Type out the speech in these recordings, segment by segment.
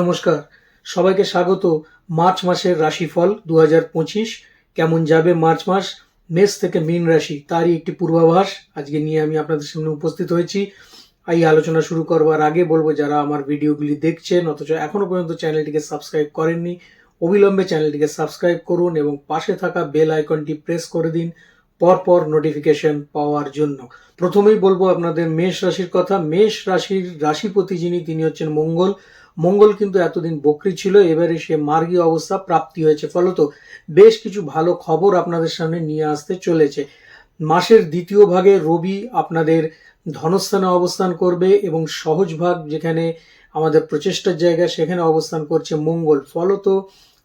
নমস্কার। সবাইকে স্বাগত। মার্চ মাসের রাশিফল দু কেমন যাবে মার্চ মাস? মেষ থেকে মীন রাশি, তারই একটি পূর্বাভাস। আজকে নিয়ে আমি আপনাদের সামনে উপস্থিত হয়েছি। এই আলোচনা শুরু করবার আগে বলব, যারা আমার ভিডিওগুলি দেখছেন, অথচ এখনও পর্যন্ত চ্যানেলটিকে সাবস্ক্রাইব করেননি, অবিলম্বে চ্যানেলটিকে সাবস্ক্রাইব করুন এবং পাশে থাকা বেল আইকনটি প্রেস করে দিন পরপর নোটিফিকেশন পাওয়ার জন্য। প্রথমেই বলব আপনাদের মেষ রাশির কথা। মেষ রাশির রাশিপতি যিনি, তিনি হচ্ছেন মঙ্গল। মঙ্গল কিন্তু এতদিন বকরি ছিল, এবারে সে মার্গী অবস্থা প্রাপ্তি হয়েছে। ফলত বেশ কিছু ভালো খবর আপনাদের সামনে নিয়ে আসতে চলেছে। মাসের দ্বিতীয় ভাগে রবি আপনাদের ধনস্থানে অবস্থান করবে এবং সহজ ভাগ যেখানে আমাদের প্রচেষ্টার জায়গা সেখানে অবস্থান করছে মঙ্গল। ফলত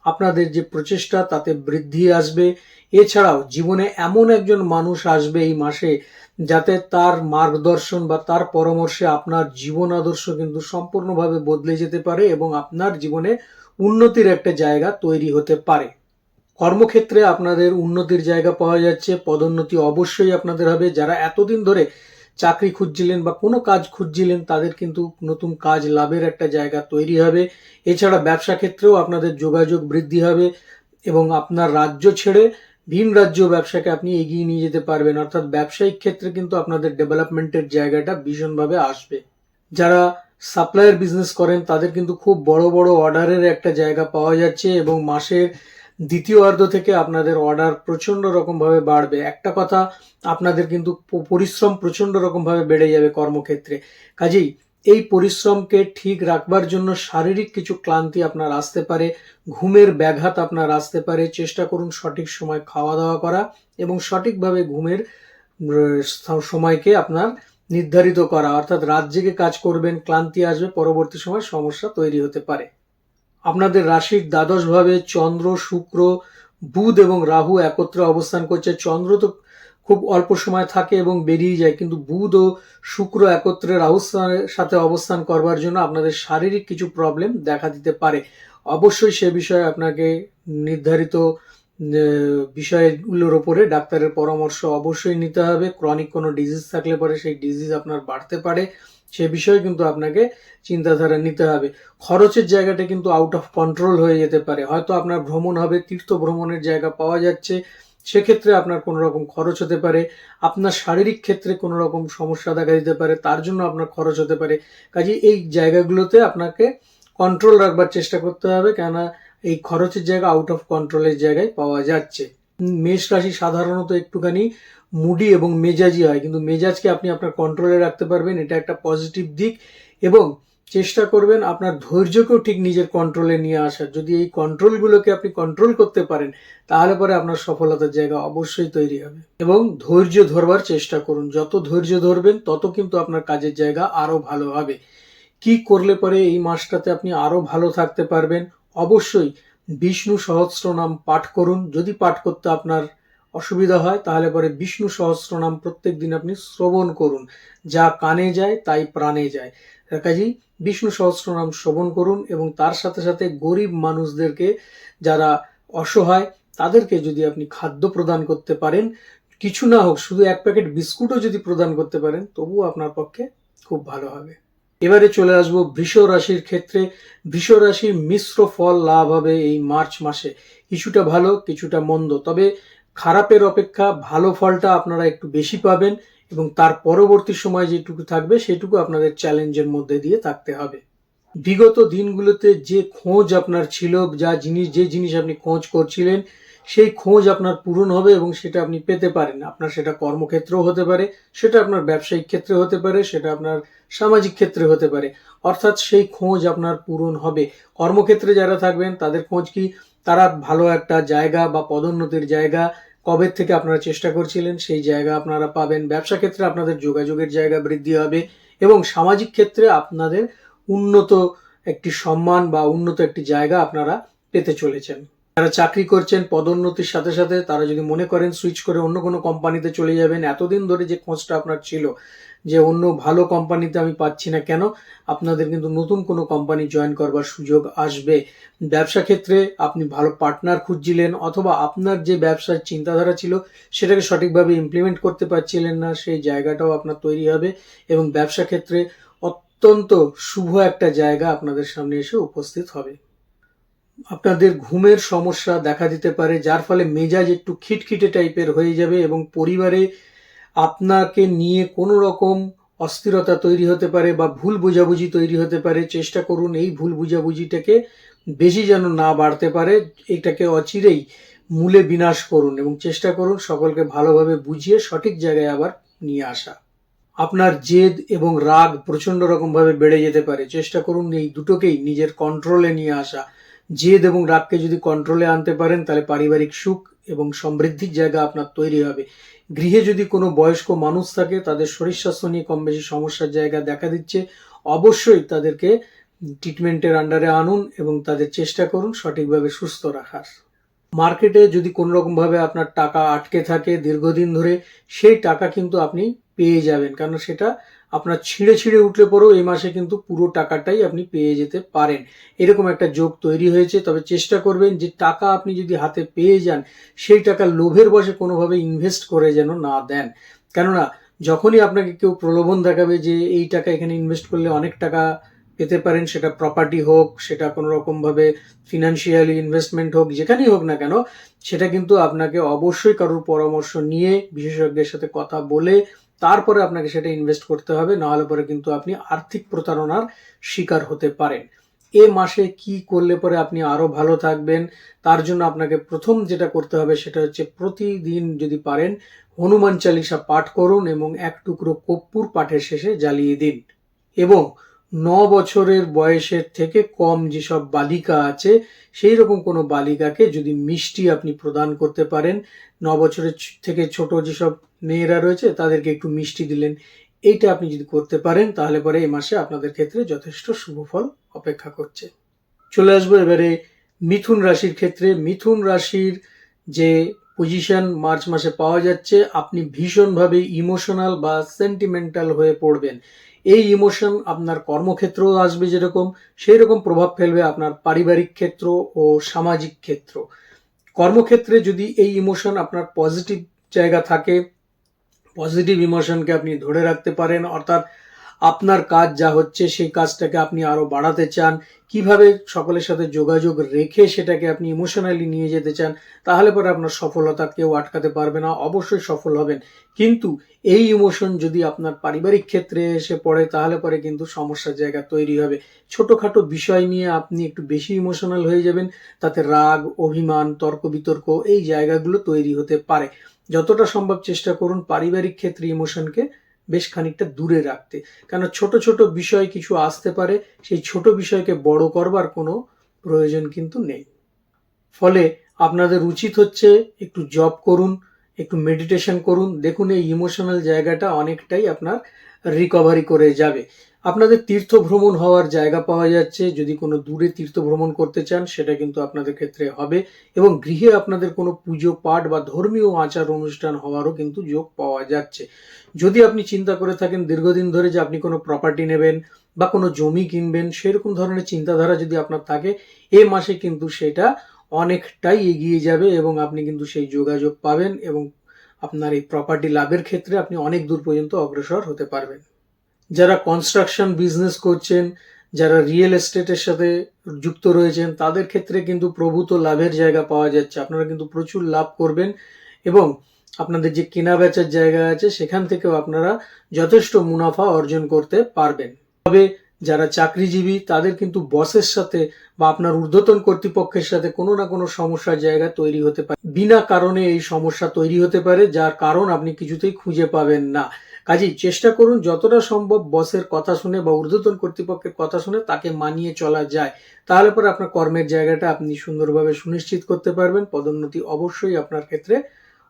আপনাদের যে প্রচেষ্টা তাতে বৃদ্ধি আসবে। এছাড়াও জীবনে এমন একজন মানুষ আসবে এই মাসে যাতে তার মার্গদর্শন বা তার পরামর্শে আপনার জীবন আদর্শ কিন্তু সম্পূর্ণভাবে বদলে যেতে পারে এবং আপনার জীবনে উন্নতির একটা জায়গা তৈরি হতে পারে। কর্মক্ষেত্রে আপনাদের উন্নতির জায়গা পাওয়া যাচ্ছে, পদোন্নতি অবশ্যই আপনাদের হবে। যারা এতদিন ধরে চাকরি খুঁজছিলেন বা কোনো কাজ খুঁজছিলেন, তাদের কিন্তু নতুন কাজ লাভের একটা জায়গা তৈরি হবে। এছাড়া ব্যবসা ক্ষেত্রেও আপনাদের যোগাযোগ বৃদ্ধি হবে এবং আপনার রাজ্য ছেড়ে ভিন রাজ্য ব্যবসাকে আপনি এগিয়ে নিয়ে যেতে পারবেন। অর্থাৎ ব্যবসায়িক ক্ষেত্রে কিন্তু আপনাদের ডেভেলপমেন্টের জায়গাটা ভীষণভাবে আসবে। যারা সাপ্লায়ার বিজনেস করেন, তাদের কিন্তু খুব বড় বড় অর্ডারের একটা জায়গা পাওয়া যাচ্ছে এবং মাসের দ্বিতীয় অর্ধ থেকে আপনাদের অর্ডার প্রচণ্ড রকমভাবে বাড়বে। একটা কথা, আপনাদের কিন্তু পরিশ্রম প্রচণ্ড রকমভাবে বেড়ে যাবে কর্মক্ষেত্রে। কাজেই এই পরিশ্রমকে ঠিক রাখবার জন্য শারীরিক কিছু ক্লান্তি আপনার আসতে পারে, ঘুমের ব্যাঘাত আপনার আসতে পারে, চেষ্টা করুন সঠিক সময় খাওয়া দাওয়া করা এবং সঠিকভাবে ঘুমের সময়কে আপনার নির্ধারিত করা। অর্থাৎ রাত জেগে কাজ করবেন, ক্লান্তি আসবে, পরবর্তী সময় সমস্যা তৈরি হতে পারে। আপনাদের রাশির দ্বাদশভাবে চন্দ্র, শুক্র, বুধ এবং রাহু একত্রে অবস্থান করছে। চন্দ্র তো খুব অল্প সময় থাকে এবং বেরিয়ে যায়, কিন্তু বুধ ও শুক্র একত্রে সা- সাথে অবস্থান করবার জন্য আপনাদের শারীরিক কিছু প্রবলেম দেখা দিতে পারে। অবশ্যই সে বিষয়ে আপনাকে নির্ধারিত বিষয়গুলোর ওপরে ডাক্তারের পরামর্শ অবশ্যই নিতে হবে। ক্রনিক কোনো ডিজিজ থাকলে পরে সেই ডিজিজ আপনার বাড়তে পারে। সে বিষয়ে কিন্তু আপনাকে চিন্তাধারা নিতে হবে। খরচের জায়গাটা কিন্তু আউট অফ কন্ট্রোল হয়ে যেতে পারে। হয়তো আপনার ভ্রমণ হবে, তীর্থ ভ্রমণের জায়গা পাওয়া যাচ্ছে সেক্ষেত্রে আপনার কোনো রকম খরচ হতে পারে, আপনার শারীরিক ক্ষেত্রে কোনো রকম সমস্যা দেখা দিতে পারে, তার জন্য আপনার খরচ হতে পারে। কাজে এই জায়গাগুলোতে আপনাকে কন্ট্রোল রাখবার চেষ্টা করতে হবে, কেননা এই খরচের জায়গা আউট অফ কন্ট্রোলের জায়গায় পাওয়া যাচ্ছে। মেষ রাশি সাধারণত একটুখানি মুডি এবং মেজাজি হয়, কিন্তু মেজাজকে আপনি আপনার কন্ট্রোলে রাখতে পারবেন, এটা একটা পজিটিভ দিক এবং চেষ্টা করবেন আপনার ধৈর্যকেও ঠিক নিজের কন্ট্রোলে নিয়ে আসার। যদি এই কন্ট্রোলগুলোকে আপনি কন্ট্রোল করতে পারেন, তাহলে পরে আপনার সফলতার জায়গা অবশ্যই তৈরি হবে। এবং ধৈর্য ধরবার চেষ্টা করুন। যত ধৈর্য ধরবেন, তত কিন্তু আপনার কাজের জায়গা আরও ভালো হবে। কি করলে পরে এই মাসটাতে আপনি আরও ভালো থাকতে পারবেন? অবশ্যই বিষ্ণু সহস্র নাম পাঠ করুন। যদি পাঠ করতে আপনার অসুবিধা হয়, তাহলে পরে বিষ্ণু সহস্র নাম প্রত্যেক দিন আপনি শ্রবণ করুন। যা কানে যায়, তাই প্রাণে যায়। কাজেই বিষ্ণু সহস্র নাম শ্রবণ করুন এবং তার সাথে সাথে গরিব মানুষদেরকে যারা অসহায়, তাদেরকে যদি আপনি খাদ্য প্রদান করতে পারেন, কিছু না হোক, শুধু এক প্যাকেট বিস্কুটও যদি প্রদান করতে পারেন, তবুও আপনার পক্ষে খুব ভালো হবে। এবারে চলে আসব বৃষ রাশির ক্ষেত্রে। বৃষ রাশির মিশ্র ফল লাভ হবে এই মার্চ মাসে। কিছুটা ভালো, কিছুটা মন্দ। তবে খারাপের অপেক্ষা ভালো ফলটা আপনারা একটু বেশি পাবেন। এবং তার পরবর্তী সময় যেটুকু থাকবে, সেটুকু আপনাদের চ্যালেঞ্জের মধ্যে দিয়ে থাকতে হবে। বিগত দিনগুলোতে যে খোঁজ আপনার ছিল, যা জিনিস, যে জিনিস আপনি খোঁজ করছিলেন, সেই খোঁজ আপনার পূরণ হবে এবং সেটা আপনি পেতে পারেন। আপনার সেটা কর্মক্ষেত্রেও হতে পারে, সেটা আপনার ব্যবসায়িক ক্ষেত্রে হতে পারে, সেটা আপনার সামাজিক ক্ষেত্রে হতে পারে। অর্থাৎ সেই খোঁজ আপনার পূরণ হবে। কর্মক্ষেত্রে যারা থাকবেন, তাদের খোঁজ কি? তারা ভালো একটা জায়গা বা পদোন্নতির জায়গা কবে থেকে আপনারা চেষ্টা করছিলেন, সেই জায়গা আপনারা পাবেন। ব্যবসা ক্ষেত্রে আপনাদের যোগাযোগের জায়গা বৃদ্ধি হবে এবং সামাজিক ক্ষেত্রে আপনাদের উন্নত একটি সম্মান বা উন্নত একটি জায়গা আপনারা পেতে চলেছেন। যারা চাকরি করছেন, পদোন্নতির সাথে সাথে তারা যদি মনে করেন সুইচ করে অন্য কোনো কোম্পানিতে চলে যাবেন, এতদিন ধরে যে খোঁজটা আপনার ছিল যে অন্য ভালো কোম্পানিতে আমি পাচ্ছি না কেন, আপনাদের কিন্তু নতুন কোনো কোম্পানি জয়েন করবার সুযোগ আসবে। ব্যবসা ক্ষেত্রে আপনি ভালো পার্টনার খুঁজছিলেন অথবা আপনার যে ব্যবসার চিন্তাধারা ছিল সেটাকে সঠিকভাবে ইমপ্লিমেন্ট করতে পারছিলেন না, সেই জায়গাটাও আপনার তৈরি হবে এবং ব্যবসা ক্ষেত্রে অত্যন্ত শুভ একটা জায়গা আপনাদের সামনে এসে উপস্থিত হবে। আপনাদের ঘুমের সমস্যা দেখা দিতে পারে, যার ফলে মেজাজ একটু খিটখিটে টাইপের হয়ে যাবে এবং পরিবারে আপনাকে নিয়ে কোনো রকম অস্থিরতা তৈরি হতে পারে বা ভুল বোঝাবুঝি তৈরি হতে পারে। চেষ্টা করুন এই ভুল বোঝাবুঝিটাকে বেশি যেন না বাড়তে পারে, এটাকে অচিরেই মূলে বিনাশ করুন এবং চেষ্টা করুন সকলকে ভালোভাবে বুঝিয়ে সঠিক জায়গায় আবার নিয়ে আসা। আপনার জেদ এবং রাগ প্রচণ্ড রকমভাবে বেড়ে যেতে পারে। চেষ্টা করুন এই দুটোকেই নিজের কন্ট্রোলে নিয়ে আসা। জেদ এবং রাগকে যদি কন্ট্রোলে আনতে পারেন, তাহলে পারিবারিক সুখ এবং সমৃদ্ধির জায়গা আপনার তৈরি হবে। গৃহে যদি কোনো বয়স্ক মানুষ থাকে, তাদের শরীর স্বাস্থ্য নিয়ে কম বেশি সমস্যার জায়গা দেখা দিচ্ছে, অবশ্যই তাদেরকে ট্রিটমেন্টের আন্ডারে আনুন এবং তাদের চেষ্টা করুন সঠিকভাবে সুস্থ রাখার। মার্কেটে যদি কোনো রকমভাবে আপনার টাকা আটকে থাকে দীর্ঘদিন ধরে, সেই টাকা কিন্তু আপনি পেয়ে যাবেন কারণ সেটা আপনার ছিঁড়ে ছিঁড়ে উঠলে পরেও এই মাসে কিন্তু পুরো টাকাটাই আপনি পেয়ে যেতে পারেন। এরকম একটা যোগ তৈরি হয়েছে, তবে চেষ্টা করবেন যে টাকা আপনি যদি হাতে পেয়ে যান, সেই টাকা লোভের বসে কোনোভাবে ইনভেস্ট করে যেন না দেন। কেননা, যখনই আপনাকে কেউ প্রলোভন দেখাবে যে এই টাকা এখানে ইনভেস্ট করলে অনেক টাকা পেতে পারেন, সেটা প্রপার্টি হোক, সেটা কোনো রকমভাবে ফিনান্সিয়ালি ইনভেস্টমেন্ট হোক, যেখানেই হোক না কেন, সেটা কিন্তু আপনাকে অবশ্যই কারোর পরামর্শ নিয়ে বিশেষজ্ঞের সাথে কথা বলে তারপরে আপনাকে সেটা ইনভেস্ট করতে হবে, নাহলে পরে কিন্তু আপনি আর্থিক প্রতারণার শিকার হতে পারেন। এ মাসে কি করলে পরে আপনি আরও ভালো থাকবেন, তার জন্য আপনাকে প্রথম যেটা করতে হবে সেটা হচ্ছে প্রতিদিন যদি পারেন হনুমান চালিসা পাঠ করুন এবং এক টুকরো কর্পূর পাঠের শেষে জ্বালিয়ে দিন। এবং ন বছরের বয়সের থেকে কম যেসব বালিকা আছে সেই রকম কোনো বালিকাকে যদি মিষ্টি আপনি প্রদান করতে পারেন, ন বছরের থেকে ছোট যেসব মেয়েরা রয়েছে, তাদেরকে একটু মিষ্টি দিলেন, এইটা আপনি যদি করতে পারেন, তাহলে পরে এই মাসে আপনাদের ক্ষেত্রে যথেষ্ট শুভ ফল অপেক্ষা করছে। চলে আসব এবারে মিথুন রাশির ক্ষেত্রে। মিথুন রাশির যে পজিশন মার্চ মাসে পাওয়া যাচ্ছে, আপনি ভীষণভাবে ইমোশনাল বা সেন্টিমেন্টাল হয়ে পড়বেন। এই ইমোশন আপনার কর্মক্ষেত্রেও আসবে যেরকম সেই রকম প্রভাব ফেলবে আপনার পারিবারিক ক্ষেত্র ও সামাজিক ক্ষেত্র। কর্মক্ষেত্রে যদি এই ইমোশন আপনার পজিটিভ জায়গা থাকে পজিটিভ ইমোশনকে আপনি ধরে রাখতে পারেন, অর্থাৎ আপনার কাজ যা হচ্ছে সেই কাজটাকে আপনি আরও বাড়াতে চান, কীভাবে সকলের সাথে যোগাযোগ রেখে সেটাকে আপনি ইমোশনালি নিয়ে যেতে চান, তাহলে পরে আপনার সফলতা কেউ আটকাতে পারবে না, অবশ্যই সফল হবেন। কিন্তু এই ইমোশন যদি আপনার পারিবারিক ক্ষেত্রে এসে পড়ে, তাহলে পরে কিন্তু সমস্যার জায়গা তৈরি হবে। ছোটোখাটো বিষয় নিয়ে আপনি একটু বেশি ইমোশনাল হয়ে যাবেন, তাতে রাগ, অভিমান তর্ক বিতর্ক এই জায়গাগুলো তৈরি হতে পারে। যতটা সম্ভব চেষ্টা করুন পারিবারিক ক্ষেত্রে ইমোশনকে বেশ খানিকটা দূরে রাখতে। কেন ছোট ছোট বিষয় কিছু আসতে পারে, সেই ছোট বিষয়কে বড় করবার কোনো প্রয়োজন কিন্তু নেই। ফলে আপনাদের উচিত হচ্ছে একটু জব করুন, একটু মেডিটেশন করুন। দেখুন, এই ইমোশনাল জায়গাটা অনেকটাই আপনার রিকভারি করে যাবে। আপনাদের তীর্থ ভ্রমণ হওয়ার জায়গা পাওয়া যাচ্ছে। যদি কোনো দূরে তীর্থ ভ্রমণ করতে চান, সেটা কিন্তু আপনাদের ক্ষেত্রে হবে। এবং গৃহে আপনাদের কোনো পুজো পাঠ বা ধর্মীয় আচার অনুষ্ঠান হওয়ারও কিন্তু যোগ পাওয়া যাচ্ছে। যদি আপনি চিন্তা করে থাকেন, দীর্ঘদিন ধরে যে আপনি কোনো প্রপার্টি নেবেন বা কোনো জমি কিনবেন, সেরকম ধরনের চিন্তাধারা যদি আপনার থাকে, এ মাসে কিন্তু সেটা অনেকটাই এগিয়ে যাবে এবং আপনি কিন্তু সেই যোগাযোগ পাবেন এবং আপনার এই প্রপার্টি লাভের ক্ষেত্রে আপনি অনেক দূর পর্যন্ত অগ্রসর হতে পারবেন। যারা কনস্ট্রাকশন বিজনেস করছেন, যারা রিয়েল এস্টেটের সাথে যুক্ত রয়েছেন, তাদের ক্ষেত্রে কিন্তু প্রভূত লাভের জায়গা পাওয়া যাচ্ছে। আপনারা কিন্তু প্রচুর লাভ করবেন এবং আপনাদের যে কেনা বেচার জায়গা আছে, সেখান থেকেও আপনারা যথেষ্ট মুনাফা অর্জন করতে পারবেন। তবে যারা চাকরিজীবী, তাদের কিন্তু বসের সাথে বা আপনার ঊর্ধ্বতন কর্তৃপক্ষের সাথে কোনো না কোনো সমস্যার জায়গা তৈরি হতে পারে। বিনা কারণে এই সমস্যা তৈরি হতে পারে, যার কারণ আপনি কিছুতেই খুঁজে পাবেন না। কাজেই চেষ্টা করুন, যতটা সম্ভব বসের কথা শুনে বা ঊর্ধ্বতন কর্তৃপক্ষের কথা শুনে তাকে মানিয়ে চলা যায়। তাহলে পরে আপনার কর্মের জায়গাটা আপনি সুন্দরভাবে সুনিশ্চিত করতে পারবেন, পদোন্নতি অবশ্যই আপনার ক্ষেত্রে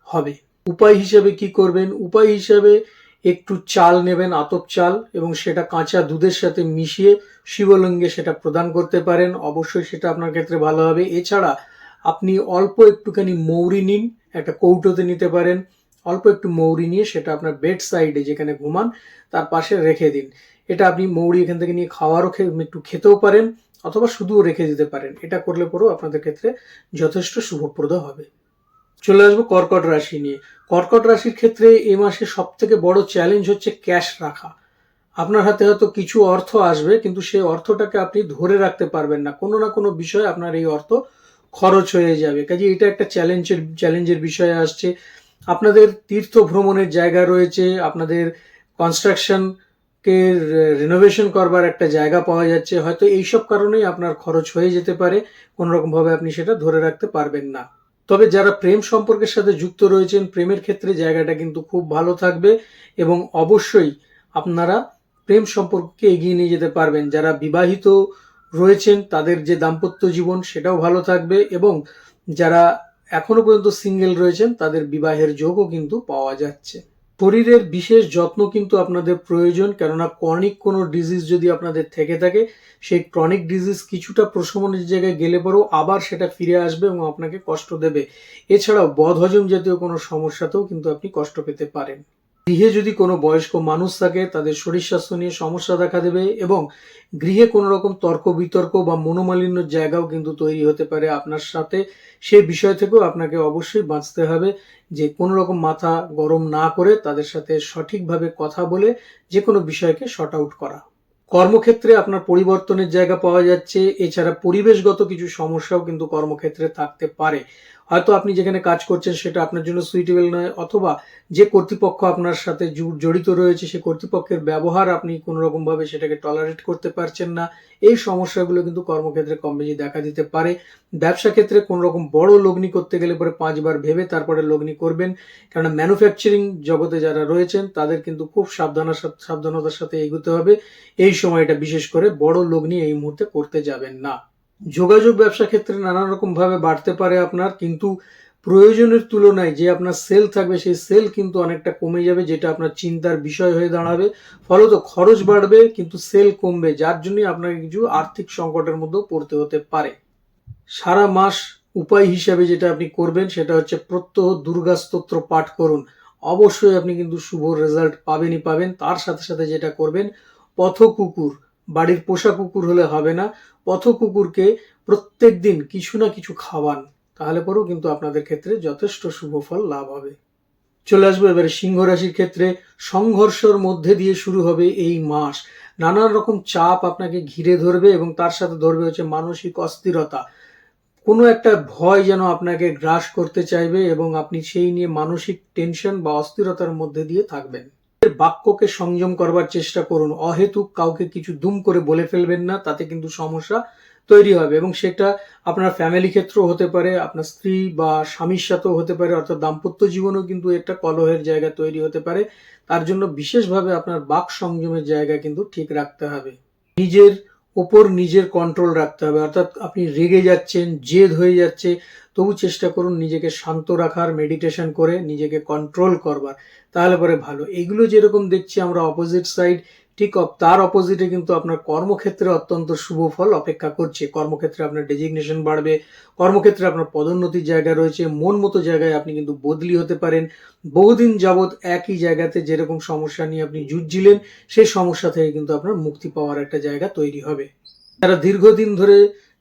হবে। উপায় হিসেবে কি করবেন? উপায় হিসেবে একটু চাল নেবেন, আতপ চাল, এবং সেটা কাঁচা দুধের সাথে মিশিয়ে শিবলিঙ্গে সেটা প্রদান করতে পারেন। অবশ্যই সেটা আপনার ক্ষেত্রে ভালো হবে। এছাড়া আপনি অল্প একটুখানি মৌরি নিন, একটা কৌটোতে নিতে পারেন। অল্প একটু মৌরি নিয়ে সেটা আপনার বেড সাইডে যেখানে ঘুমান, তার পাশে রেখে দিন। এটা আপনি মৌরি এখান থেকে নিয়ে খাওয়ারও একটু খেতেও পারেন, অথবা শুধুও রেখে দিতে পারেন। এটা করলে পরেও আপনাদের ক্ষেত্রে যথেষ্ট শুভপ্রদ হবে। চলে আসব কর্কট রাশি নিয়ে। কর্কট রাশির ক্ষেত্রে এ মাসে সব থেকে বড় চ্যালেঞ্জ হচ্ছে ক্যাশ রাখা। আপনার হাতে হয়তো কিছু অর্থ আসবে, কিন্তু সেই অর্থটাকে আপনি ধরে রাখতে পারবেন না। কোনো না কোনো বিষয়ে আপনার এই অর্থ খরচ হয়ে যাবে। কাজে এটা একটা চ্যালেঞ্জের চ্যালেঞ্জের বিষয়ে আসছে। আপনাদের তীর্থ ভ্রমণের জায়গা রয়েছে, আপনাদের কনস্ট্রাকশন কে রিনোভেশন করবার একটা জায়গা পাওয়া যাচ্ছে, হয়তো এইসব কারণেই আপনার খরচ হয়ে যেতে পারে কোনো রকম ভাবে আপনি সেটা ধরে রাখতে পারবেন না। তবে যারা প্রেম সম্পর্কের সাথে যুক্ত রয়েছেন, প্রেমের ক্ষেত্রে জায়গাটা কিন্তু খুব ভালো থাকবে এবং অবশ্যই আপনারা প্রেম সম্পর্ককে এগিয়ে নিয়ে যেতে পারবেন। যারা বিবাহিত রয়েছেন, তাদের যে দাম্পত্য জীবন, সেটাও ভালো থাকবে এবং যারা এখনও পর্যন্ত সিঙ্গেল রয়েছেন, তাদের বিবাহের যোগও কিন্তু পাওয়া যাচ্ছে। শরীরের বিশেষ যত্ন কিন্তু আপনাদের প্রয়োজন, কেননা ক্রনিক কোনো ডিজিজ যদি আপনাদের থেকে থাকে, সেই ক্রনিক ডিজিজ কিছুটা প্রশমনের জায়গায় গেলে পরেও আবার সেটা ফিরে আসবে এবং আপনাকে কষ্ট দেবে। এছাড়াও বদহজম জাতীয় কোনো সমস্যাতেও কিন্তু আপনি কষ্ট পেতে পারেন। গৃহে যদি কোনো বয়স্ক মানুষ থাকে, তাদের শরীর স্বাস্থ্য নিয়ে সমস্যা দেখা দেবে এবং গৃহে কোনো রকম তর্ক বিতর্ক বা মনোমালিন্যর জায়গাও কিন্তু তৈরি হতে পারে আপনার সাথে। সেই বিষয় থেকেও আপনাকে অবশ্যই বাঁচতে হবে যে কোনো রকম মাথা গরম না করে তাদের সাথে সঠিকভাবে কথা বলে যে কোনো বিষয়কে শর্ট আউট করা। কর্মক্ষেত্রে আপনার পরিবর্তনের জায়গা পাওয়া যাচ্ছে, এছাড়া পরিবেশগত কিছু সমস্যাও কিন্তু কর্মক্ষেত্রে থাকতে পারে। হয়তো আপনি যেখানে কাজ করছেন সেটা আপনার জন্য সুইটেবল নয়, অথবা যে কর্তৃপক্ষ আপনার সাথে জড়িত রয়েছে, সে কর্তৃপক্ষের ব্যবহার আপনি কোনো রকম ভাবে সেটাকে টলারেট করতে পারছেন না। এই সমস্যাগুলো কিন্তু কর্মক্ষেত্রে কম বেশি দেখা দিতে পারে। ব্যবসা ক্ষেত্রে কোনো রকম বড় লগ্নি করতে গেলে পরে পাঁচবার ভেবে তারপরে লগ্নি করবেন। কেননা ম্যানুফ্যাকচারিং জগতে যারা রয়েছেন, তাদের কিন্তু খুব সাবধানার সাবধানতার সাথে এগোতে হবে। এই সময়টা বিশেষ করে বড় লগ্নি এই মুহূর্তে করতে যাবেন না। যোগাযোগ ব্যবসা ক্ষেত্রে নানান রকম ভাবে বাড়তে পারে আপনার, কিন্তু প্রয়োজনের তুলনায় যে আপনার সেল থাকবে, সেই সেল কিন্তু অনেকটা কমে যাবে, যেটা আপনার চিন্তার বিষয় হয়ে দাঁড়াবে। ফলত খরচ বাড়বে, কিন্তু সেল কমবে, যার জন্যই আপনাকে কিছু আর্থিক সংকটের মধ্যেও পড়তে হতে পারে। সারা মাস উপায় হিসাবে যেটা আপনি করবেন, সেটা হচ্ছে প্রত্যহ দুর্গা স্তোত্র পাঠ করুন। অবশ্যই আপনি কিন্তু শুভ রেজাল্ট পাবেনই পাবেন, তার সাথে সাথে যেটা করবেন পথ কুকুর বাড়ির পোষা কুকুর হলে হবে না। পথ কুকুরকে প্রত্যেক দিন কিছু না কিছু খাওয়ান, তাহলে পরেও কিন্তু আপনাদের ক্ষেত্রে যথেষ্ট শুভ ফল লাভ হবে। চলে আসব এবারে সিংহ রাশির ক্ষেত্রে। সংঘর্ষের মধ্যে দিয়ে শুরু হবে এই মাস। নানান রকম চাপ আপনাকে ঘিরে ধরবে এবং তার সাথে ধরবে হচ্ছে মানসিক অস্থিরতা। কোনো একটা ভয় যেন আপনাকে গ্রাস করতে চাইবে এবং আপনি সেই নিয়ে মানসিক টেনশন বা অস্থিরতার মধ্যে দিয়ে থাকবেন। বাক্যকে সংযম করবার চেষ্টা করুন। অহেতুক কাউকে কিছু দুম করে বলে ফেলবেন না, তাতে কিন্তু সমস্যা তৈরি হবে এবং সেটা আপনার ফ্যামিলি ক্ষেত্রেও হতে পারে, আপনার স্ত্রী বা স্বামীর সাথেও হতে পারে, অর্থাৎ দাম্পত্য জীবনেও কিন্তু একটা কলহের জায়গা তৈরি হতে পারে। তার জন্য বিশেষভাবে আপনার বাক সংযমের জায়গা কিন্তু ঠিক রাখতে হবে। নিজের ওপর নিজের কন্ট্রোল রাখতে হবে। অর্থাৎ আপনি রেগে যাচ্ছেন, জেদ হয়ে যাচ্ছে, তবু চেষ্টা করুন নিজেকে শান্ত রাখার মেডিটেশন করে নিজেকে কন্ট্রোল করবার। তাহলে পরে ভালো। এগুলো যেরকম দেখছি আমরা অপোজিট সাইড ঠিক তার অপোজিটে কিন্তু আপনার কর্মক্ষেত্রে অত্যন্ত শুভ ফল অপেক্ষা করছে। কর্মক্ষেত্রে আপনার ডেজিগনেশন বাড়বে, কর্মক্ষেত্রে আপনার পদোন্নতির জায়গা রয়েছে, মন মতো জায়গায় আপনি কিন্তু বদলি হতে পারেন। বহুদিন যাবৎ একই জায়গাতে যেরকম সমস্যা নিয়ে আপনি জুঝছিলেন সেই সমস্যা থেকে কিন্তু আপনার মুক্তি পাওয়ার একটা জায়গা তৈরি হবে। যারা দীর্ঘদিন ধরে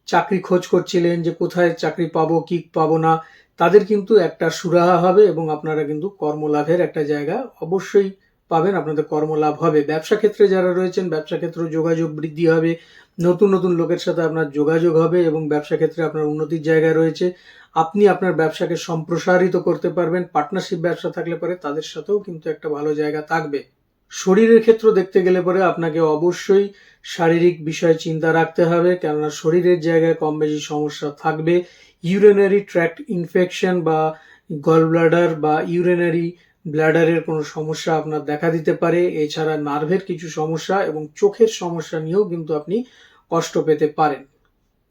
চাকরি খোঁজ করছিলেন যে কোথায় চাকরি পাবো, কি পাবো না, তাদের কিন্তু একটা সুরাহা হবে এবং আপনারা কিন্তু কর্মলাভের একটা জায়গা অবশ্যই পাবেন, আপনাদের কর্মলাভ হবে। ব্যবসা ক্ষেত্রে যারা রয়েছেন, ব্যবসা ক্ষেত্রে যোগাযোগ বৃদ্ধি হবে। নতুন নতুন লোকের সাথে আপনার যোগাযোগ হবে এবং ব্যবসা ক্ষেত্রে আপনার উন্নতির জায়গা রয়েছে। আপনি আপনার ব্যবসাকে সম্প্রসারিত করতে পারবেন। পার্টনারশিপ ব্যবসা থাকলে পরে তাদের সাথেও কিন্তু একটা ভালো জায়গা থাকবে। শরীরের ক্ষেত্র দেখতে গেলে পরে আপনাকে অবশ্যই শারীরিক বিষয়ে চিন্তা রাখতে হবে, কেননা শরীরের জায়গায় কম বেশি সমস্যা থাকবে। ইউরিনারি ট্র্যাক্ট ইনফেকশন বা গল ব্লাডার বা ইউরিনারি ব্লাডারের কোনো সমস্যা আপনার দেখা দিতে পারে, এছাড়া নার্ভের কিছু সমস্যা এবং চোখের সমস্যা নিয়েও কিন্তু আপনি কষ্ট পেতে পারেন।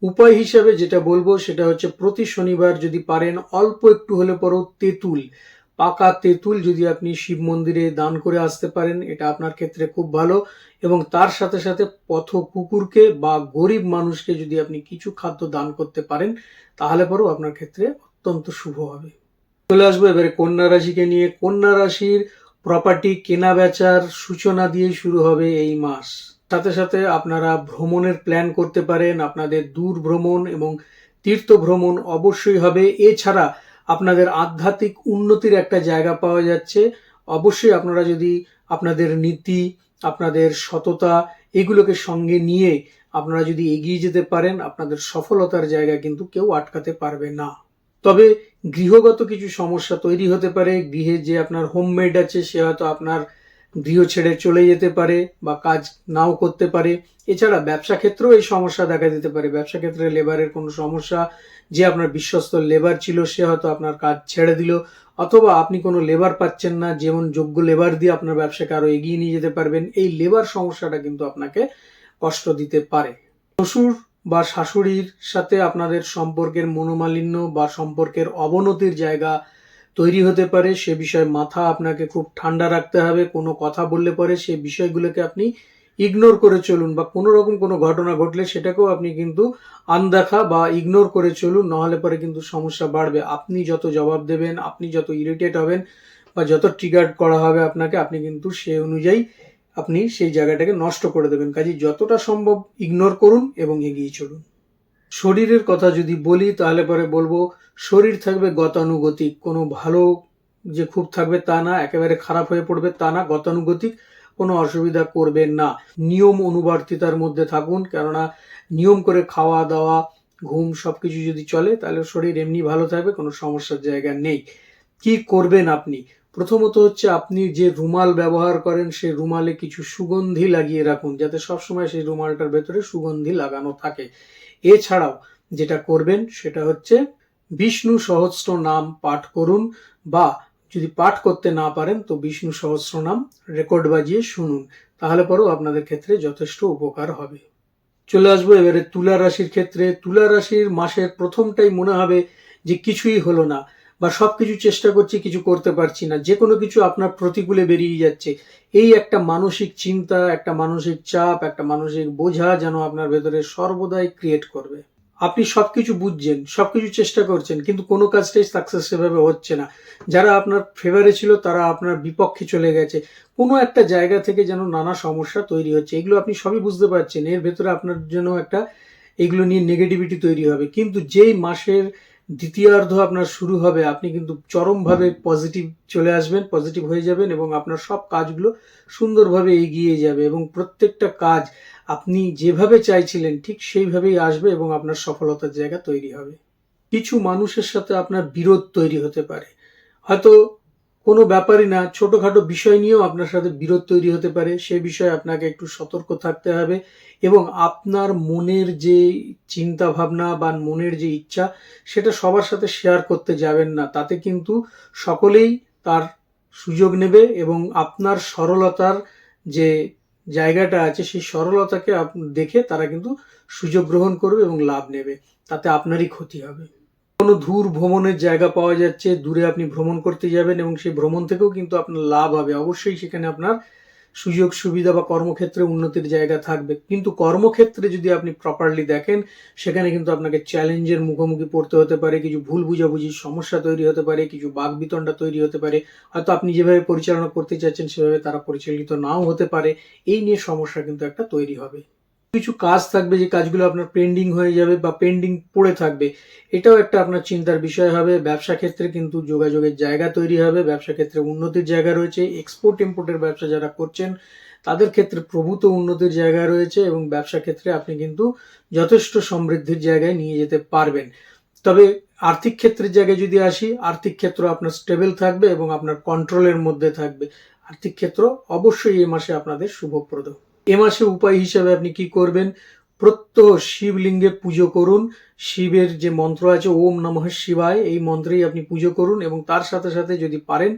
উপায় হিসাবে যেটা বলব সেটা হচ্ছে প্রতি শনিবার যদি পারেন, অল্প একটু হলে পরেও তেঁতুল, পাকা তেঁতুল যদি আপনি শিব মন্দিরে দান করে আসতে পারেন, এটা আপনার ক্ষেত্রে খুব ভালো। এবং তার সাথে সাথে পথ কুকুরকে বা গরিব মানুষকে যদি আপনি কিছু খাদ্য দান করতে পারেন, তাহলে পরেও আপনার ক্ষেত্রে অত্যন্ত শুভ হবে। চলে আসব। এবারে কন্যা রাশিকে নিয়ে কন্যা রাশির প্রপার্টি কেনা বেচার সূচনা দিয়ে শুরু হবে এই মাস। সাথে সাথে আপনারা ভ্রমণের প্ল্যান করতে পারেন, আপনাদের দূর ভ্রমণ এবং তীর্থ ভ্রমণ অবশ্যই হবে। এছাড়া আপনাদের আধ্যাত্মিক উন্নতির একটা জায়গা পাওয়া যাচ্ছে। অবশ্যই আপনারা যদি আপনাদের নীতি, আপনাদের সততা এগুলোকে সঙ্গে নিয়ে আপনারা যদি এগিয়ে যেতে পারেন, আপনাদের সফলতার জায়গা কিন্তু কেউ আটকাতে পারবে না। তবে গৃহগত কিছু সমস্যা তৈরি হতে পারে, গৃহে যে আপনার হোমমেড আছে সে হয়তো আপনার গৃহ ছেড়ে চলে যেতে পারে বা কাজ নাও করতে পারে। এছাড়া ব্যবসা ক্ষেত্রেও এই সমস্যা দেখা দিতে পারে। ব্যবসা ক্ষেত্রে লেবারের কোনো সমস্যা, যে আপনার বিশ্বস্ত লেবার ছিল সে হয়তো আপনার কাজ ছেড়ে দিল, অথবা আপনি কোনো লেবার পাচ্ছেন না, যেমন যোগ্য লেবার দিয়ে আপনার ব্যবসাকে আরও এগিয়ে নিয়ে যেতে পারবেন, এই লেবার সমস্যাটা কিন্তু আপনাকে কষ্ট দিতে পারে। শ্বশুর বা শাশুড়ির সাথে আপনাদের সম্পর্কের মনোমালিন্য বা সম্পর্কের অবনতির জায়গা তৈরি হতে পারে, সে বিষয়ে মাথা আপনাকে খুব ঠান্ডা রাখতে হবে, কোনো কথা বললে পরে সে বিষয়গুলোকে আপনি ইগনোর করে চলুন বা কোনো রকম কোনো ঘটনা ঘটলে সেটাকেও আপনি কিন্তু আনদেখা বা ইগনোর করে চলুন, নাহলে পরে কিন্তু সমস্যা বাড়বে। আপনি যত জবাব দেবেন, আপনি যত ইরিটেট হবেন বা যত ট্রিগার করা হবে আপনাকে, আপনি কিন্তু সে অনুযায়ী আপনি সেই জায়গাটাকে নষ্ট করে দেবেন। কাজে যতটা সম্ভব ইগনোর করুন এবং এগিয়ে চলুন। শরীরের কথা যদি বলি, তাহলে পরে বলব, শরীর থাকবে গতানুগতিক। কোনো ভালো যে খুব থাকবে তা না, একেবারে খারাপ হয়ে পড়বে তা না, গতানুগতিক কোনো অসুবিধা করবেন না। নিয়ম অনুবর্তিতার মধ্যে থাকুন, কেননা নিয়ম করে খাওয়া দাওয়া, ঘুম সব কিছু যদি চলে, তাহলে শরীর এমনি ভালো থাকবে, কোনো সমস্যার জায়গা নেই। কি করবেন আপনি? প্রথমত হচ্ছে আপনি যে রুমাল ব্যবহার করেন, সেই রুমালে কিছু সুগন্ধি লাগিয়ে রাখুন, যাতে সবসময় সেই রুমালটার ভেতরে সুগন্ধি লাগানো থাকে। এছাড়াও যেটা করবেন, সেটা হচ্ছে বিষ্ণু সহস্র নাম পাঠ করুন, বা যদি পাঠ করতে না পারেন, তো বিষ্ণু সহস্র নাম রেকর্ড বাজিয়ে শুনুন। তাহলে পরেও আপনাদের ক্ষেত্রে যথেষ্ট উপকার হবে। চলে আসব এবারে তুলা রাশির ক্ষেত্রে। তুলা রাশির মাসের প্রথমটাই মনে হবে যে কিছুই হলো না। বা সবকিছু চেষ্টা করছি, কিছু করতে পারছি না। যে কোনো কিছু আপনার প্রতিকূলে বেরিয়ে যাচ্ছে। এই একটা মানসিক চিন্তা, একটা মানসিক চাপ, একটা মানসিক বোঝা যেন আপনার ভেতরে সর্বদাই ক্রিয়েট করবে। আপনি সবকিছু বুঝছেন, সবকিছু চেষ্টা করছেন, কিন্তু কোনো কাজটাই সাকসেস সেভাবে হচ্ছে না। যারা আপনার ফেভারে ছিল, তারা আপনার বিপক্ষে চলে গেছে। কোনো একটা জায়গা থেকে যেন নানা সমস্যা তৈরি হচ্ছে। এগুলো আপনি সবই বুঝতে পারছেন। এর ভেতরে আপনার জন্য একটা, এগুলো নিয়ে নেগেটিভিটি তৈরি হবে। কিন্তু যেই মাসের দ্বিতীয়ার্ধ আপনার শুরু হবে, আপনি কিন্তু চরমভাবে পজিটিভ চলে আসবেন পজিটিভ হয়ে যাবেন এবং আপনার সব কাজগুলো সুন্দরভাবে এগিয়ে যাবে এবং প্রত্যেকটা কাজ আপনি যেভাবে চাইছিলেন ঠিক সেইভাবেই আসবে এবং আপনার সফলতার জায়গা তৈরি হবে। কিছু মানুষের সাথে আপনার বিরোধ তৈরি হতে পারে। হয়তো কোনো ব্যাপারই না, ছোটোখাটো বিষয় নিয়েও আপনার সাথে বিরোধ তৈরি হতে পারে, সে বিষয়ে আপনাকে একটু সতর্ক থাকতে হবে এবং আপনার মনের যে চিন্তা ভাবনা বা মনের যে ইচ্ছা, সেটা সবার সাথে শেয়ার করতে যাবেন না। তাতে কিন্তু সকলেই তার সুযোগ নেবে এবং আপনার সরলতার যে জায়গাটা আছে, সেই সরলতাকে দেখে তারা কিন্তু সুযোগ গ্রহণ করবে এবং লাভ নেবে। তাতে আপনারই ক্ষতি হবে। কোনো দূর ভ্রমণের জায়গা পাওয়া যাচ্ছে, দূরে আপনি ভ্রমণ করতে যাবেন এবং সেই ভ্রমণ থেকেও কিন্তু আপনার লাভ হবে। অবশ্যই সেখানে আপনার সুযোগ, সুবিধা বা কর্মক্ষেত্রে উন্নতির জায়গা থাকবে। কিন্তু কর্মক্ষেত্রে যদি আপনি প্রপারলি দেখেন, সেখানে কিন্তু আপনাকে চ্যালেঞ্জের মুখোমুখি পড়তে হতে পারে, কিছু ভুল বুঝাবুঝির সমস্যা তৈরি হতে পারে, কিছু বাঘ বিতণ্ডা তৈরি হতে পারে, হয়তো আপনি যেভাবে পরিচালনা করতে চাচ্ছেন, সেভাবে তারা পরিচালিত নাও হতে পারে। এই নিয়ে সমস্যা কিন্তু একটা তৈরি হবে। কিছু কাজ থাকবে, যে কাজগুলো আপনার পেন্ডিং হয়ে যাবে বা পেন্ডিং পড়ে থাকবে, এটাও একটা আপনার চিন্তার বিষয় হবে। ব্যবসা ক্ষেত্রে কিন্তু যোগাযোগের জায়গা তৈরি হবে, ব্যবসা ক্ষেত্রে উন্নতির জায়গা রয়েছে। এক্সপোর্ট ইম্পোর্টের ব্যবসা যারা করছেন, তাদের ক্ষেত্রে প্রভূত উন্নতির জায়গা রয়েছে এবং ব্যবসা ক্ষেত্রে আপনি কিন্তু যথেষ্ট সমৃদ্ধির জায়গায় নিয়ে যেতে পারবেন। তবে আর্থিক ক্ষেত্রের জায়গায় যদি আসি, আর্থিক ক্ষেত্র আপনার স্টেবল থাকবে এবং আপনার কন্ট্রোলের মধ্যে থাকবে। আর্থিক ক্ষেত্র অবশ্যই এই মাসে আপনাদের শুভপ্রদ এ মাসে উপায় হিসাবে আপনি কি করবেন? প্রত্যহ শিবলিঙ্গে পুজো করুন। শিবের যে মন্ত্র আছে, ওম নমঃ শিবায়, এই মন্ত্রেই আপনি পুজো করুন এবং তার সাথে সাথে যদি পারেন,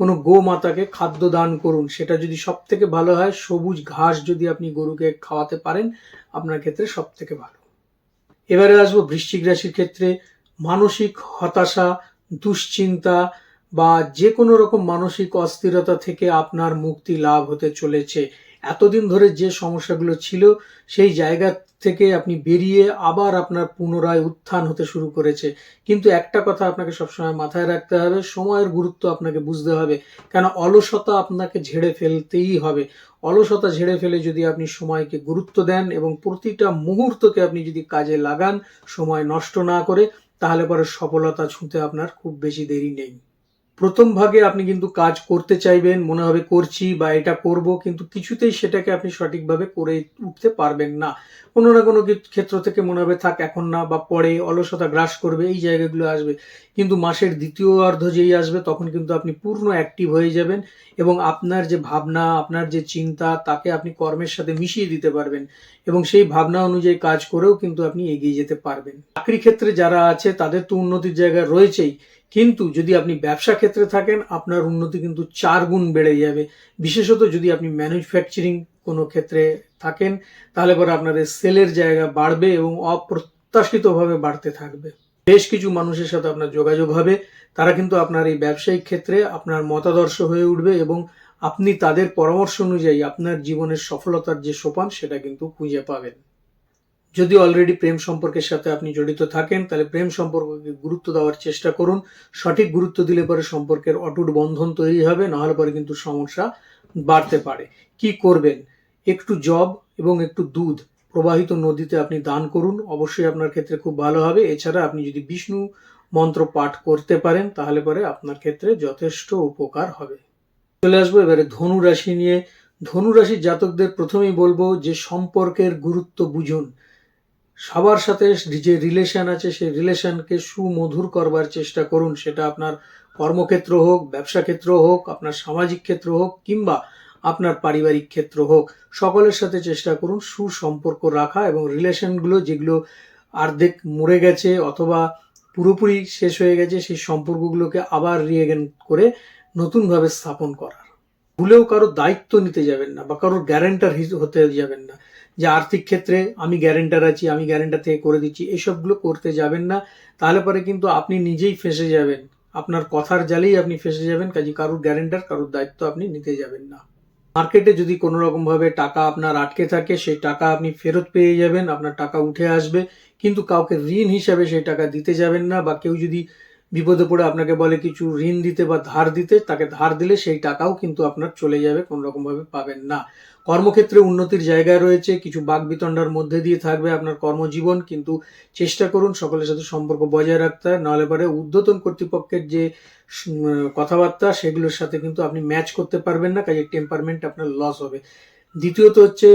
কোনো গোমাতাকে খাদ্য দান করুন। সেটা যদি সব থেকে ভালো হয়, সবুজ ঘাস যদি আপনি গরুকে খাওয়াতে পারেন, আপনার ক্ষেত্রে সব থেকে ভালো। এবারে আসব বৃশ্চিক রাশির ক্ষেত্রে। মানসিক হতাশা, দুশ্চিন্তা বা যে কোনো রকম মানসিক অস্থিরতা থেকে আপনার মুক্তি লাভ হতে চলেছে। এতদিন ধরে যে সমস্যাগুলো ছিল, সেই জায়গা থেকে আপনি বেরিয়ে আবার আপনার পুনরায় উত্থান হতে শুরু করেছে। কিন্তু একটা কথা আপনাকে সবসময় মাথায় রাখতে হবে, সময়ের গুরুত্ব আপনাকে বুঝতে হবে। কেন? অলসতা আপনাকে ঝেড়ে ফেলতেই হবে। অলসতা ঝেড়ে ফেলে যদি আপনি সময়কে গুরুত্ব দেন এবং প্রতিটা মুহূর্তকে আপনি যদি কাজে লাগান, সময় নষ্ট না করে, তাহলে পরে সফলতা ছুঁতে আপনার খুব বেশি দেরি নেই। প্রথম ভাগে আপনি কিন্তু কাজ করতে চাইবেন, মনে হবে করছি বা এটা করব, কিন্তু কিছুতেই সেটাকে আপনি সঠিকভাবে করে উঠতে পারবেন না। কোনো না কোনো ক্ষেত্র থেকে মনে হবে, থাক, এখন না বা পরে অলসতা গ্রাস করবে, এই জায়গাগুলো আসবে। কিন্তু মাসের দ্বিতীয় অর্ধ যেই আসবে, তখন কিন্তু আপনি পূর্ণ অ্যাক্টিভ হয়ে যাবেন এবং আপনার যে ভাবনা, আপনার যে চিন্তা, তাকে আপনি কর্মের সাথে মিশিয়ে দিতে পারবেন এবং সেই ভাবনা অনুযায়ী কাজ করেও কিন্তু আপনি এগিয়ে যেতে পারবেন। চাকরি ক্ষেত্রে যারা আছে, তাদের তো উন্নতির জায়গা রয়েছেই। কিন্তু যদি আপনি ব্যবসা ক্ষেত্রে থাকেন, আপনার উন্নতি কিন্তু চার গুণ বেড়ে যাবে। বিশেষত যদি আপনি ম্যানুফ্যাকচারিং কোনো ক্ষেত্রে থাকেন, তাহলে পরে আপনাদের সেলের জায়গা বাড়বে এবং অপ্রত্যাশিতভাবে বাড়তে থাকবে। বেশ কিছু মানুষের সাথে আপনার যোগাযোগ হবে। তারা কিন্তু আপনার এই ব্যবসায়িক ক্ষেত্রে আপনার মতাদর্শ হয়ে উঠবে এবং আপনি তাদের পরামর্শ অনুযায়ী আপনার জীবনের সফলতার যে সোপান, সেটা কিন্তু খুঁজে পাবেন। যদি অলরেডি প্রেম সম্পর্কের সাথে আপনি জড়িত থাকেন, তাহলে প্রেম সম্পর্ককে গুরুত্ব দেওয়ার চেষ্টা করুন। সঠিক গুরুত্ব দিলে পরে সম্পর্কের অটুট বন্ধন তৈরি হবে, নাহলে পরে কিন্তু সমস্যা বাড়তে পারে। কি করবেন? একটু জব এবং একটু দুধ। প্রবাহিত নদীতে আপনি দান করুন, অবশ্যই আপনার ক্ষেত্রে খুব ভালো হবে। এছাড়া আপনি যদি বিষ্ণু মন্ত্র পাঠ করতে পারেন, তাহলে পরে আপনার ক্ষেত্রে যথেষ্ট উপকার হবে। চলে আসব এবারে ধনু রাশি নিয়ে। ধনু রাশির জাতকদের প্রথমেই বলব যে সম্পর্কের গুরুত্ব বুঝুন। সবার সাথে যে রিলেশন আছে, সেই রিলেশনকে সুমধুর করবার চেষ্টা করুন। সেটা আপনার কর্মক্ষেত্র হোক, ব্যবসা ক্ষেত্র হোক, আপনার সামাজিক ক্ষেত্র হোক, কিংবা আপনার পারিবারিক ক্ষেত্র হোক, সকলের সাথে চেষ্টা করুন সুসম্পর্ক রাখা এবং রিলেশনগুলো যেগুলো অর্ধেক মরে গেছে অথবা পুরোপুরি শেষ হয়ে গেছে, সেই সম্পর্কগুলোকে আবার রিএগেন করে নতুনভাবে স্থাপন করার। ভুলেও কারও দায়িত্ব নিতে যাবেন না বা কারোর গ্যারেন্টার হতে যাবেন না। যে আর্থিক ক্ষেত্রে আমি গ্যারেন্টার আছি, আমি গ্যারেন্টার থেকে করে দিচ্ছি, এসবগুলো করতে যাবেন না। তাহলে পরে কিন্তু আপনি নিজেই ফেসে যাবেন। আপনার কথার জালেই আপনি ফেসে যাবেন, কাজে কারোর গ্যারেন্টার কারোর দায়িত্ব আপনি নিতে যাবেন না। মার্কেটে যদি কোনো রকম ভাবে টাকা আপনার আটকে থাকে, সেই টাকা আপনি ফেরত পেয়ে যাবেন, আপনার টাকা উঠে আসবে। কিন্তু কাউকে ঋণ হিসাবে সেই টাকা দিতে যাবেন না, বা কেউ যদি বিপদে পড়ে আপনাকে বলে কিছু ঋণ দিতে বা ধার দিতে, তাকে ধার দিলে সেই টাকাও কিন্তু আপনার চলে যাবে, কোনো রকম ভাবে পাবেন না। কর্মক্ষেত্রে উন্নতির জায়গা রয়েছে, কিছু বাক বিতণ্ডার মধ্যে দিয়ে থাকবে আপনার কর্মজীবন, কিন্তু চেষ্টা করুন সকলের সাথে সম্পর্ক বজায় রাখতে, নাহলে পরে উদ্যতন কর্তৃপক্ষের যে কথাবার্তা সেগুলোর সাথে কিন্তু আপনি ম্যাচ করতে পারবেন না, কাজে টেম্পারমেন্ট আপনার লস হবে। দ্বিতীয়ত হচ্ছে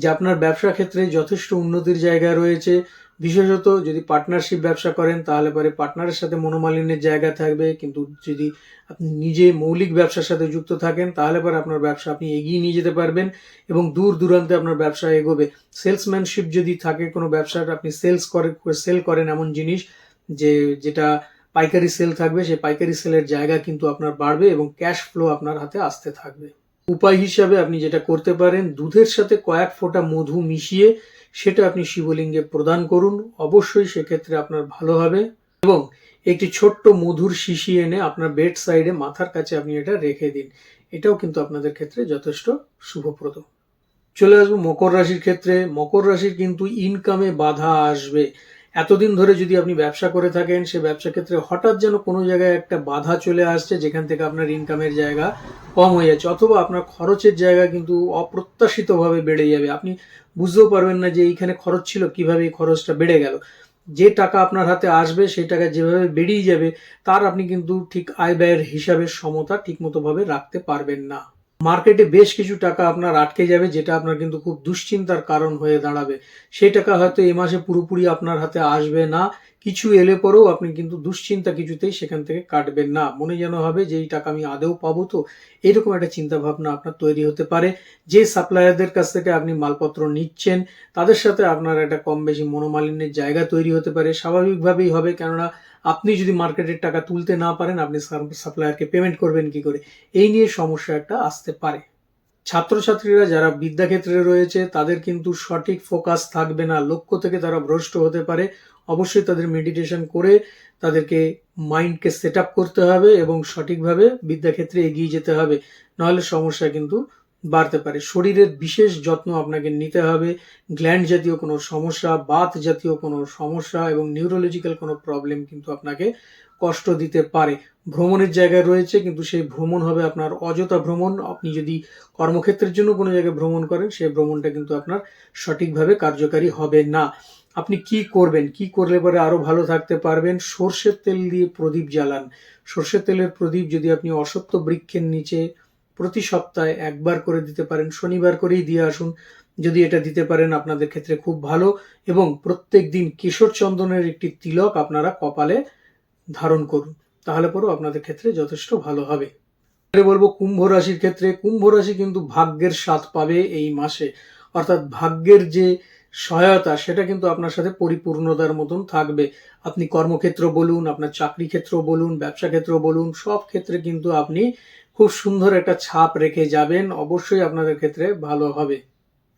যে আপনার ব্যবসা ক্ষেত্রে যথেষ্ট উন্নতির জায়গা রয়েছে বিশেষত যদি পার্টনারশিপ ব্যবসা করেন, তাহলে পরে পার্টনারের সাথে মনোমালিন্যের জায়গা থাকবে। কিন্তু যদি আপনি নিজে মৌলিক ব্যবসার সাথে যুক্ত থাকেন, তাহলে পরে আপনার ব্যবসা আপনি এগিয়ে নিয়ে যেতে পারবেন এবং দূর দূরান্তে আপনার ব্যবসা এগোবে। সেলসম্যানশিপ যদি থাকে কোনো ব্যবসার, আপনি সেলস করে সেল করেন এমন জিনিস যে, যেটা পাইকারি সেল থাকবে, সেই পাইকারি সেলের জায়গা কিন্তু আপনার বাড়বে এবং ক্যাশ ফ্লো আপনার হাতে আসতে থাকবে। উপায় হিসাবে আপনি যেটা করতে পারেন, দুধের সাথে কয়েক ফোঁটা মধু মিশিয়ে সেটা আপনি শিবলিঙ্গে প্রদান করুন। অবশ্যই সেক্ষেত্রে আপনার ভালো হবে। এবং একটি ছোট্ট মধুর শিশি এনে আপনার বেড সাইডে মাথার কাছে আপনি এটা রেখে দিন। এটাও কিন্তু আপনাদের ক্ষেত্রে যথেষ্ট শুভপ্রদ। চলে আসব মকর রাশির ক্ষেত্রে। মকর রাশির কিন্তু ইনকামে বাধা আসবে। এতদিন ধরে যদি আপনি ব্যবসা করে থাকেন, সে ব্যবসা ক্ষেত্রে হঠাৎ যেন কোনো জায়গায় একটা বাধা চলে আসছে, যেখান থেকে আপনার ইনকামের জায়গা কম হয়ে যাচ্ছে, অথবা আপনার খরচের জায়গা কিন্তু অপ্রত্যাশিতভাবে বেড়ে যাবে। আপনি বুঝতেও পারবেন না যে এইখানে খরচ ছিল, কীভাবে এই খরচটা বেড়ে গেল। যে টাকা আপনার হাতে আসবে, সেই টাকা যেভাবে বেরিয়ে যাবে, তার আপনি কিন্তু ঠিক আয় ব্যয়ের হিসাবে সমতা ঠিকমতো ভাবে রাখতে পারবেন না। মার্কেটে বেশ কিছু টাকা আপনার আটকে যাবে, যেটা আপনার কিন্তু খুব দুশ্চিন্তার কারণ হয়ে দাঁড়াবে। সেই টাকা হয়তো এই মাসে পুরোপুরি আপনার হাতে আসবে না। কিছু এলে পরেও আপনি কিন্তু দুশ্চিন্তা কিছুতেই সেখান থেকে কাটবেন না। মনে যেন হবে যে এই টাকা আমি আদেও পাবো তো, এরকম একটা চিন্তা ভাবনা আপনার তৈরি হতে পারে। যে সাপ্লায়ারদের কাছ থেকে আপনি মালপত্র নিচ্ছেন, তাদের সাথে আপনার একটা কম বেশি মনোমালিন্যের জায়গা তৈরি হতে পারে। স্বাভাবিকভাবেই হবে, কেননা আপনি যদি মার্কেটের টাকা তুলতে না পারেন, আপনি সাপ্লায়ারকে পেমেন্ট করবেন কি করে? এই নিয়ে সমস্যা একটা আসতে পারে। ছাত্রছাত্রীরা যারা বিদ্যাক্ষেত্রে রয়েছে, তাদের কিন্তু সঠিক ফোকাস থাকবে না, লক্ষ্য থেকে তারা ভ্রষ্ট হতে পারে। অবশ্যই তাদের মেডিটেশন করে তাদেরকে মাইন্ডকে সেট করতে হবে এবং সঠিকভাবে বিদ্যাক্ষেত্রে এগিয়ে যেতে হবে। নাহলে সমস্যা কিন্তু বাড়তে পারে। শরীরের বিশেষ যত্ন আপনাকে নিতে হবে। গ্ল্যান্ড জাতীয় কোনো সমস্যা, বাত জাতীয় কোনো সমস্যা এবং নিউরোলজিক্যাল কোনো প্রবলেম কিন্তু আপনাকে কষ্ট দিতে পারে। ভ্রমণের জায়গায় রয়েছে, কিন্তু সেই ভ্রমণ হবে আপনার অযথা ভ্রমণ। আপনি যদি কর্মক্ষেত্রের জন্য কোনো জায়গায় ভ্রমণ করেন সেই ভ্রমণটা কিন্তু আপনার সঠিকভাবে কার্যকারী হবে না। আপনি কি করবেন? কি করলে পরে আরও ভালো থাকতে পারবেন? সর্ষের তেল দিয়ে প্রদীপ জ্বালান। সর্ষের তেলের প্রদীপ যদি আপনি অসত্য বৃক্ষের নিচে প্রতি সপ্তাহে একবার করে দিতে পারেন, শনিবার করেই দিয়ে আসুন। যদি এটা দিতে পারেন, আপনাদের ক্ষেত্রে খুব ভালো। এবং প্রত্যেক দিন কেশর চন্দনের একটি তিলক আপনারা কপালে ধারণ করুন। তাহলে পরেও আপনাদের ক্ষেত্রে যথেষ্ট ভালো হবে। বলব, কুম্ভ রাশির ক্ষেত্রে, কুম্ভ রাশি কিন্তু ভাগ্যের স্বাদ পাবে এই মাসে। অর্থাৎ ভাগ্যের যে সহায়তা, সেটা কিন্তু আপনার সাথে পরিপূর্ণতার মতন থাকবে। আপনি কর্মক্ষেত্র বলুন, আপনার চাকরি ক্ষেত্র বলুন ব্যবসা ক্ষেত্র বলুন, সব ক্ষেত্রে কিন্তু আপনি খুব সুন্দর একটা ছাপ রেখে যাবেন। অবশ্যই আপনাদের ক্ষেত্রে ভালো হবে।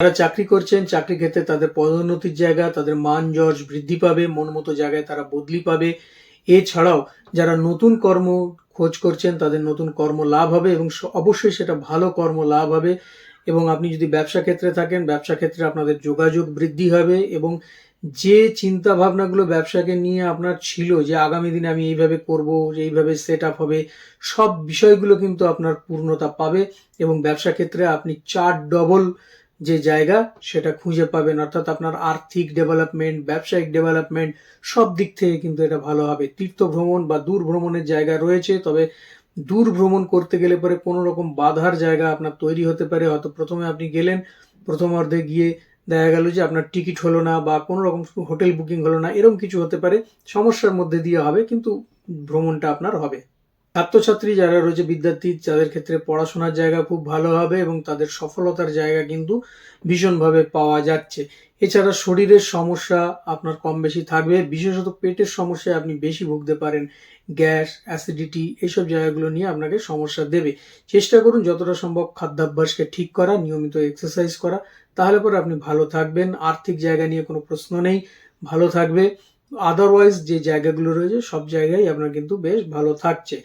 যারা চাকরি করছেন, চাকরি ক্ষেত্রে তাদের পদোন্নতির জায়গা, তাদের মান যশ বৃদ্ধি পাবে, মন মতো জায়গায় তারা বদলি পাবে। এছাড়াও যারা নতুন কর্ম খোঁজ করছেন, তাদের নতুন কর্ম লাভ হবে এবং অবশ্যই সেটা ভালো কর্ম লাভ হবে। এবং আপনি যদি ব্যবসা ক্ষেত্রে থাকেন, ব্যবসা ক্ষেত্রে আপনাদের যোগাযোগ বৃদ্ধি হবে এবং যে চিন্তা ভাবনাগুলো ব্যবসাকে নিয়ে আপনার ছিল যে আগামী দিনে আমি এইভাবে করব, যে এইভাবে সেট আপ হবে, সব বিষয়গুলো কিন্তু আপনার পূর্ণতা পাবে এবং ব্যবসা ক্ষেত্রে আপনি চার ডবল যে জায়গা সেটা খুঁজে পাবেন। অর্থাৎ আপনার আর্থিক ডেভেলপমেন্ট ব্যবসায়িক ডেভেলপমেন্ট সব দিক থেকে কিন্তু এটা ভালো হবে। তীর্থ ভ্রমণ বা দূর ভ্রমণের জায়গা রয়েছে, তবে দূর ভ্রমণ করতে গেলে পরে কোনো রকম বাধার জায়গা আপনার তৈরি হতে পারে। হয়তো প্রথমে আপনি গেলেন প্রথম অর্ধে গিয়ে দেখা গেল যে আপনার টিকিট হলো না বা কোনো রকম হোটেল বুকিং হলো না, এরকম কিছু হতে পারে। সমস্যার মধ্যে দিয়ে হবে, কিন্তু ভ্রমণটা আপনার হবে। ছাত্রছাত্রী যারা রয়েছে, বিদ্যার্থী যাদের ক্ষেত্রে পড়াশোনার জায়গা খুব ভালো হবে এবং তাদের সফলতার জায়গা কিন্তু ভীষণভাবে পাওয়া যাচ্ছে। এছাড়া শরীরের সমস্যা আপনার কম বেশি থাকবে। বিশেষত পেটের সমস্যায় আপনি বেশি ভুগতে পারেন। গ্যাস, অ্যাসিডিটি এইসব জায়গাগুলো নিয়ে আপনাকে সমস্যা দেবে। চেষ্টা করুন যতটা সম্ভব খাদ্যাভ্যাসকে ঠিক করা, নিয়মিত এক্সারসাইজ করা। তাহলে পরে আপনি ভালো থাকবেন। আর্থিক জায়গা নিয়ে কোনো প্রশ্ন নেই। ভালো থাকবে। আদারওয়াইজ যে জায়গাগুলো রয়েছে, সব জায়গায় আপনার কিন্তু বেশ ভালো থাকছে।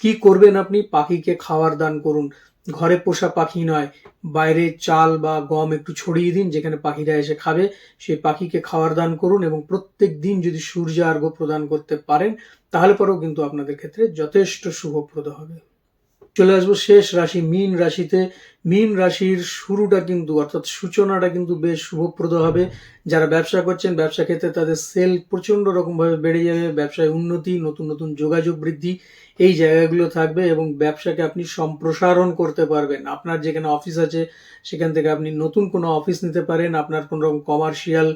কি করবেন আপনি? পাখিকে খাওয়ার দান করুন। ঘরে পোষা পাখি নয়। বাইরে চাল বা গম একটু ছড়িয়ে দিন, যেখানে পাখিরা এসে খাবে। সেই পাখিকে খাওয়ার দান করুন এবং প্রত্যেক দিন যদি সূর্য আর্ঘ্য প্রদান করতে পারেন, তাহলে পরেও কিন্তু আপনাদের ক্ষেত্রে যথেষ্ট শুভপ্রদ হবে। চলে আসব শেষ রাশি, মীন রাশিতে। মীন রাশির শুরুটা কিন্তু, অর্থাৎ সূচনাটা কিন্তু বেশ শুভপ্রদ হবে। যারা ব্যবসা করছেন, ব্যবসা ক্ষেত্রে তাদের সেল প্রচণ্ড রকমভাবে বেড়ে যাবে, ব্যবসায় উন্নতি, নতুন নতুন যোগাযোগ বৃদ্ধি, এই জায়গাগুলো থাকবে এবং ব্যবসাকে আপনি সম্প্রসারণ করতে পারবেন। আপনার যেখানে অফিস আছে, সেখান থেকে আপনি নতুন কোনো অফিস নিতে পারেন। আপনার কোনো রকম কমার্শিয়াল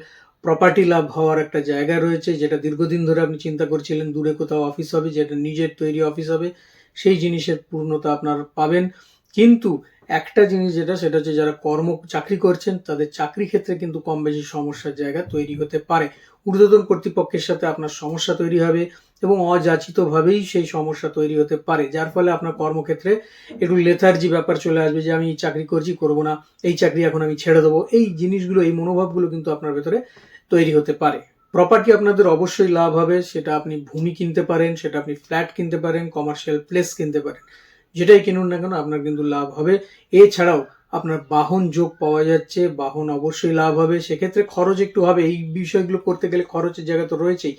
প্রপার্টি লাভ হওয়ার একটা জায়গা রয়েছে, যেটা দীর্ঘদিন ধরে আপনি চিন্তা করছিলেন, দূরে কোথাও অফিস হবে, যেটা নিজের তৈরি অফিস হবে। সেই জিনিসের পূর্ণতা আপনার পাবেন। কিন্তু একটা জিনিস যেটা, সেটা হচ্ছে যারা কর্ম, চাকরি করছেন, তাদের চাকরি ক্ষেত্রে কিন্তু কম বেশি সমস্যার জায়গা তৈরি হতে পারে। ঊর্ধ্বতন কর্তৃপক্ষের সাথে আপনার সমস্যা তৈরি হবে এবং অযাচিতভাবেই সেই সমস্যা তৈরি হতে পারে। যার ফলে আপনার কর্মক্ষেত্রে একটু লেথার্জি ব্যাপার চলে আসবে যে, আমি চাকরি করছি, করব না, এই চাকরি এখন আমি ছেড়ে দেবো। এই জিনিসগুলো, এই মনোভাবগুলো কিন্তু আপনার ভেতরে তৈরি হতে পারে। প্রপার্টি আপনাদের অবশ্যই লাভ হবে, সেটা আপনি ভূমি কিনতে পারেন, সেটা আপনি ফ্ল্যাট কিনতে পারেন কমার্শিয়াল প্লেস কিনতে পারেন। যেটাই কিনুন না কেন, আপনার কিন্তু লাভ হবে। এছাড়াও আপনার বাহন যোগ পাওয়া যাচ্ছে, বাহন অবশ্যই লাভ হবে। সেক্ষেত্রে খরচ একটু হবে। এই বিষয়গুলো করতে গেলে খরচের জায়গা তো রয়েছেই।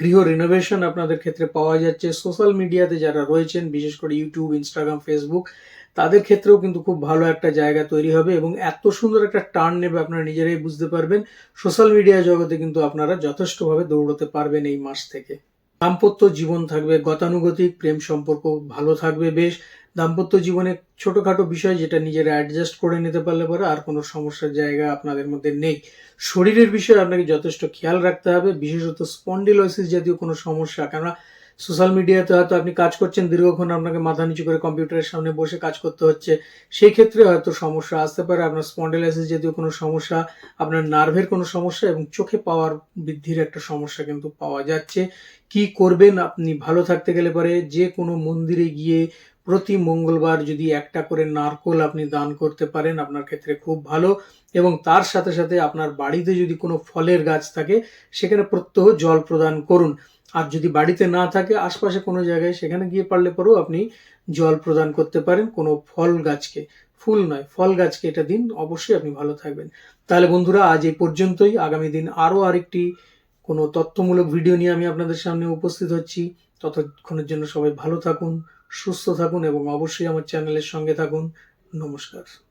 গৃহ রিনোভেশন আপনাদের ক্ষেত্রে পাওয়া যাচ্ছে। সোশ্যাল মিডিয়াতে যারা রয়েছেন, বিশেষ করে ইউটিউব ইনস্টাগ্রাম ফেসবুক তাদের ক্ষেত্রেও কিন্তু খুব ভালো একটা জায়গা তৈরি হবে এবং এত সুন্দর একটা টার্ন নেবে আপনারা নিজেরাই বুঝতে পারবেন। সোশ্যাল মিডিয়া জগতে কিন্তু আপনারা যথেষ্টভাবে দৌড়তে পারবেন এই মাস থেকে। দাম্পত্য জীবন থাকবে, গতানুগতিক প্রেম সম্পর্ক ভালো থাকবে বেশ। দাম্পত্য জীবনে ছোটখাটো বিষয় যেটা নিজেরা অ্যাডজাস্ট করে নিতে পারলে পরে আর কোনো সমস্যার জায়গা আপনাদের মধ্যে নেই। শরীরের বিষয়ে আপনাকে যথেষ্ট খেয়াল রাখতে হবে, বিশেষত স্পন্ডিলোসিস জাতীয় কোনো সমস্যা। কেননা সোশ্যাল মিডিয়াতে হয়তো আপনি কাজ করছেন, দীর্ঘক্ষণ আপনাকে মাথা নিচু করে কম্পিউটারের সামনে বসে কাজ করতে হচ্ছে, সেই ক্ষেত্রে হয়তো সমস্যা আসতে পারে। আপনার স্পন্ডিলাইসিস জাতীয় কোনো সমস্যা, আপনার নার্ভের কোনো সমস্যা এবং চোখে পাওয়ার বৃদ্ধির একটা সমস্যা কিন্তু পাওয়া যাচ্ছে। কি করবেন আপনি ভালো থাকতে গেলে পরে যে কোনো মন্দিরে গিয়ে প্রতি মঙ্গলবার যদি একটা করে নারকোল আপনি দান করতে পারেন, আপনার ক্ষেত্রে খুব ভালো। এবং তার সাথে সাথে আপনার বাড়িতে যদি কোনো ফলের গাছ থাকে, সেখানে প্রত্যহ জল প্রদান করুন। আর যদি বাড়িতে না থাকে, আশপাশে কোনো জায়গায়, সেখানে গিয়ে পারলে পরেও আপনি জল প্রদান করতে পারেন কোনো ফল গাছকে। ফুল নয়, ফল গাছকে এটা দিন, অবশ্যই আপনি ভালো থাকবেন। তাহলে বন্ধুরা, আজ এই পর্যন্তই। আগামী দিন আরও আরেকটি কোনো তথ্যমূলক ভিডিও নিয়ে আমি আপনাদের সামনে উপস্থিত হচ্ছি। ততক্ষণের জন্য সবাই ভালো থাকুন, সুস্থ থাকুন এবং অবশ্যই আমার চ্যানেলের সঙ্গে থাকুন। নমস্কার।